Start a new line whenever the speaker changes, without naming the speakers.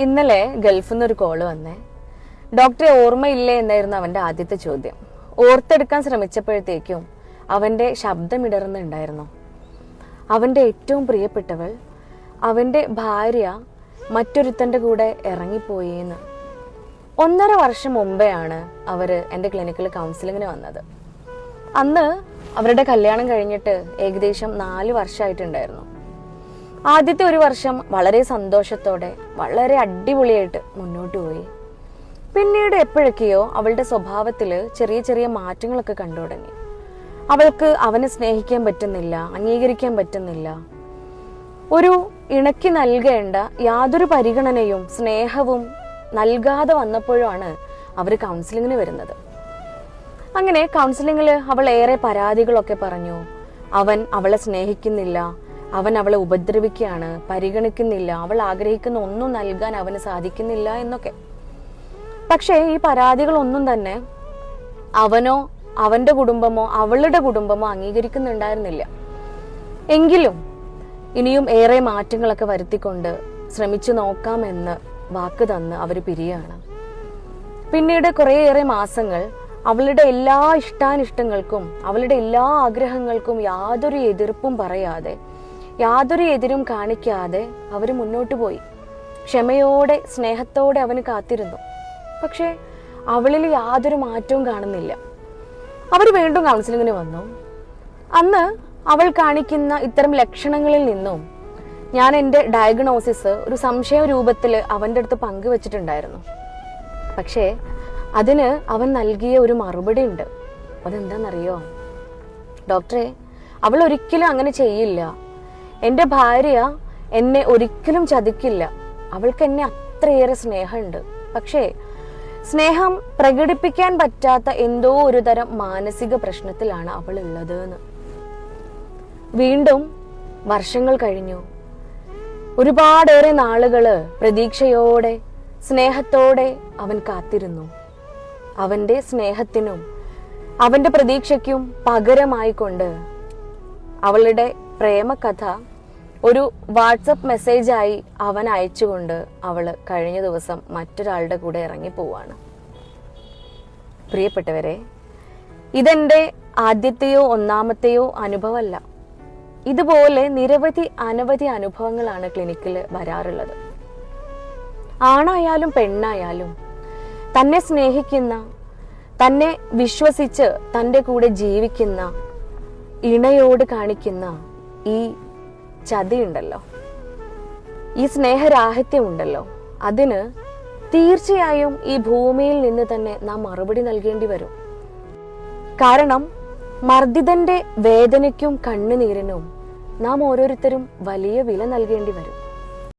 ഇന്നലെ ഗൾഫിൽ നിന്ന് ഒരു കോൾ വന്നേ. ഡോക്ടറെ ഓർമ്മയില്ലേ എന്നായിരുന്നു അവന്റെ ആദ്യത്തെ ചോദ്യം. ഓർത്തെടുക്കാൻ ശ്രമിച്ചപ്പോഴത്തേക്കും അവന്റെ ശബ്ദമിടറുന്നുണ്ടായിരുന്നു അവന്റെ ഏറ്റവും പ്രിയപ്പെട്ടവൾ അവന്റെ ഭാര്യ മറ്റൊരുത്തന്റെ കൂടെ ഇറങ്ങിപ്പോയിന്ന്. ഒന്നര വർഷം മുമ്പെയാണ് അവർ എന്റെ ക്ലിനിക്കിൽ കൗൺസിലിങ്ങിന് വന്നത്. അന്ന് അവരുടെ കല്യാണം കഴിഞ്ഞിട്ട് ഏകദേശം നാല് വർഷമായിട്ടുണ്ടായിരുന്നു. ആദ്യത്തെ ഒരു വർഷം വളരെ സന്തോഷത്തോടെ വളരെ അടിപൊളിയായിട്ട് മുന്നോട്ട് പോയി. പിന്നീട് എപ്പോഴൊക്കെയോ അവളുടെ സ്വഭാവത്തിൽ ചെറിയ ചെറിയ മാറ്റങ്ങളൊക്കെ കണ്ടു തുടങ്ങി. അവൾക്ക് അവനെ സ്നേഹിക്കാൻ പറ്റുന്നില്ല അംഗീകരിക്കാൻ പറ്റുന്നില്ല. ഒരു ഇണക്കി നൽകേണ്ട യാതൊരു പരിഗണനയും സ്നേഹവും നൽകാതെ വന്നപ്പോഴാണ് അവർ കൗൺസിലിങ്ങിന് വരുന്നത്. അങ്ങനെ കൗൺസിലിങ്ങിൽ അവൾ ഏറെ പരാതികളൊക്കെ പറഞ്ഞു. അവൻ അവളെ സ്നേഹിക്കുന്നില്ല അവൻ അവളെ ഉപദ്രവിക്കുകയാണ് പരിഗണിക്കുന്നില്ല. അവൾ ആഗ്രഹിക്കുന്ന ഒന്നും നൽകാൻ അവന് സാധിക്കുന്നില്ല എന്നൊക്കെ. പക്ഷേ ഈ പരാതികളൊന്നും തന്നെ അവനോ അവന്റെ കുടുംബമോ അവളുടെ കുടുംബമോ അംഗീകരിക്കുന്നുണ്ടായിരുന്നില്ല. എങ്കിലും ഇനിയും ഏറെ മാറ്റങ്ങളൊക്കെ വരുത്തിക്കൊണ്ട് ശ്രമിച്ചു നോക്കാമെന്ന് വാക്ക് തന്ന് അവർ പിരിയാണ് പിന്നീട് കുറേയേറെ മാസങ്ങൾ അവളുടെ എല്ലാ ഇഷ്ടാനിഷ്ടങ്ങൾക്കും അവളുടെ എല്ലാ ആഗ്രഹങ്ങൾക്കും യാതൊരു എതിർപ്പും പറയാതെ യാതൊരു എതിരും കാണിക്കാതെ അവർ മുന്നോട്ട് പോയി. ക്ഷമയോടെ സ്നേഹത്തോടെ അവന് കാത്തിരുന്നു. പക്ഷേ അവളിൽ യാതൊരു മാറ്റവും കാണുന്നില്ല. അവർ വീണ്ടും കൗൺസിലിങ്ങിന് വന്നു. അന്ന് അവൾ കാണിക്കുന്ന ഇത്തരം ലക്ഷണങ്ങളിൽ നിന്നും ഞാൻ എന്റെ ഡയഗ്നോസിസ് ഒരു സംശയ രൂപത്തിൽ അവന്റെ അടുത്ത് പങ്കുവച്ചിട്ടുണ്ടായിരുന്നു. പക്ഷേ അതിന് അവൻ നൽകിയ ഒരു മറുപടി ഉണ്ട്. അതെന്താണെന്നറിയോ? ഡോക്ടറെ അവൾ ഒരിക്കലും അങ്ങനെ ചെയ്യില്ല. എന്റെ ഭാര്യ എന്നെ ഒരിക്കലും ചതിക്കില്ല. അവൾക്ക് എന്നെ അത്രയേറെ സ്നേഹമുണ്ട്. പക്ഷേ സ്നേഹം പ്രകടിപ്പിക്കാൻ പറ്റാത്ത എന്തോ ഒരു തരം മാനസിക പ്രശ്നത്തിലാണ് അവൾ ഉള്ളത് എന്ന് വീണ്ടും വർഷങ്ങൾ കഴിഞ്ഞു. ഒരുപാടേറെ നാളുകൾ പ്രതീക്ഷയോടെ സ്നേഹത്തോടെ അവൻ കാത്തിരുന്നു. അവന്റെ സ്നേഹത്തിനും അവന്റെ പ്രതീക്ഷയ്ക്കും പകരമായിക്കൊണ്ട് അവളുടെ പ്രേമകഥ ഒരു വാട്സപ്പ് മെസ്സേജായി അവൻ അയച്ചുകൊണ്ട് അവൾ കഴിഞ്ഞ ദിവസം മറ്റൊരാളുടെ കൂടെ ഇറങ്ങി പോവാണ് പ്രിയപ്പെട്ടവരെ ഇതെന്റെ ആദ്യത്തെയോ ഒന്നാമത്തെയോ അനുഭവമല്ല. ഇതുപോലെ നിരവധി അനവധി അനുഭവങ്ങളാണ് ക്ലിനിക്കിൽ വരാറുള്ളത്. ആണായാലും പെണ്ണായാലും തന്നെ സ്നേഹിക്കുന്ന തന്നെ വിശ്വസിച്ച് തന്റെ കൂടെ ജീവിക്കുന്ന ഇണയോട് കാണിക്കുന്ന ഈ ചതിയുണ്ടല്ലോ. ഈ സ്നേഹരാഹിത്യമുണ്ടല്ലോ. അതിന് തീർച്ചയായും ഈ ഭൂമിയിൽ നിന്ന് തന്നെ നാം മറുപടി നൽകേണ്ടി വരും. കാരണം മർദ്ദിതന്റെ വേദനയ്ക്കും കണ്ണുനീരിനും നാം ഓരോരുത്തരും വലിയ വില നൽകേണ്ടി വരും.